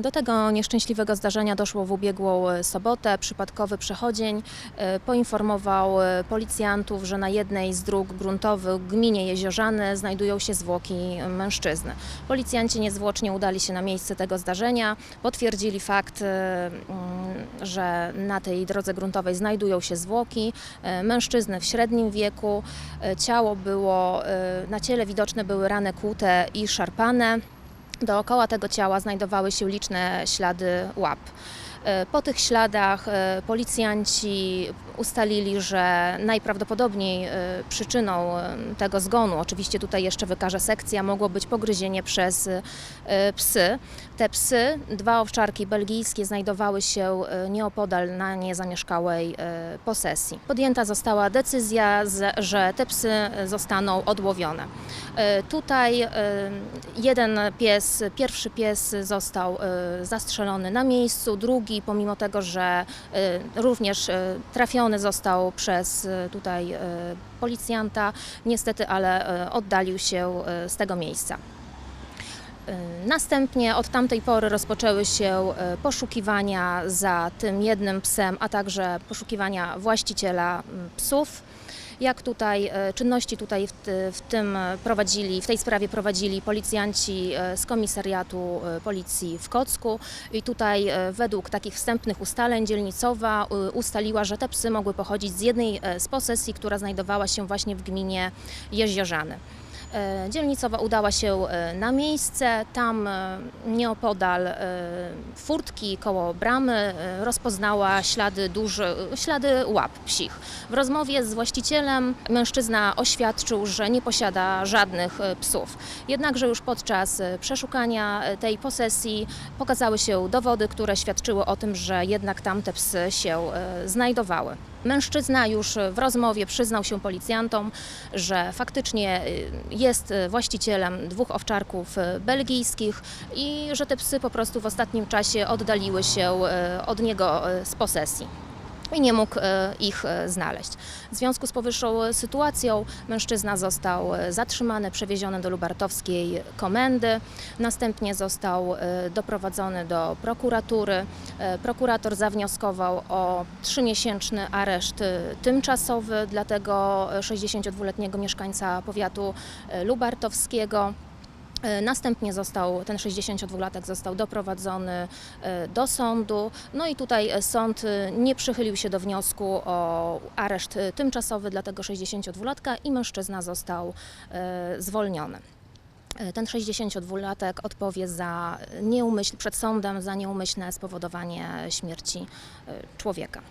Do tego nieszczęśliwego zdarzenia doszło w ubiegłą e, sobotę. Przypadkowy przechodzień e, poinformował e, policjantów, że na jednej z dróg gruntowych w gminie Jeziorzany znajdują się zwłoki mężczyzny. Policjanci niezwłocznie udali się na miejsce tego zdarzenia, potwierdzili fakt, mm, że na tej drodze gruntowej znajdują się zwłoki mężczyzny w średnim wieku. Ciało było, na ciele widoczne były rany kłute i szarpane. Dookoła tego ciała znajdowały się liczne ślady łap. E, Po tych śladach e, policjanci ustalili, że najprawdopodobniej e, przyczyną e, tego zgonu, oczywiście tutaj jeszcze wykaże sekcja, mogło być pogryzienie przez e, psy. Te psy, dwa owczarki belgijskie, znajdowały się nieopodal na niezamieszkałej posesji. Podjęta została decyzja, że te psy zostaną odłowione. Tutaj jeden pies, pierwszy pies został zastrzelony na miejscu, drugi, pomimo tego, że również e, trafiony został przez e, tutaj e, policjanta, niestety, ale e, oddalił się z tego miejsca. Następnie od tamtej pory rozpoczęły się poszukiwania za tym jednym psem, a także poszukiwania właściciela m, psów. Jak tutaj e, czynności tutaj w, ty- w tym prowadzili, w tej sprawie prowadzili policjanci e, z komisariatu e, policji w Kocku i tutaj według takich wstępnych ustaleń dzielnicowa ustaliła, że te psy mogły pochodzić z jednej z posesji, która znajdowała się właśnie w gminie Jeziorzany. E, Dzielnicowa udała się e, na miejsce. Tam e, nieopodal furtki koło bramy rozpoznała ślady duży, ślady łap psich. W rozmowie z właścicielem mężczyzna oświadczył, że nie posiada żadnych psów. Jednakże już podczas przeszukania tej posesji pokazały się dowody, które świadczyły o tym, że jednak tam te psy się znajdowały. Mężczyzna już w rozmowie przyznał się policjantom, że faktycznie y, jest właścicielem dwóch owczarków y, belgijskich i że te psy po prostu w ostatnim czasie oddaliły się y, od niego z posesji. I nie mógł y, ich y, znaleźć. W związku z powyższą sytuacją mężczyzna został y, zatrzymany, przewieziony do lubartowskiej komendy. Następnie został doprowadzony do prokuratury. Prokurator zawnioskował o trzymiesięczny areszt tymczasowy dla tego y, 62-letniego mieszkańca powiatu lubartowskiego. Y, Następnie został, ten 62-latek został doprowadzony y, do sądu. No i tutaj y, sąd nie przychylił się do wniosku o areszt tymczasowy dla tego 62-latka i mężczyzna został zwolniony. Ten 62-latek odpowie za nieumyśl, przed sądem za nieumyślne spowodowanie śmierci człowieka.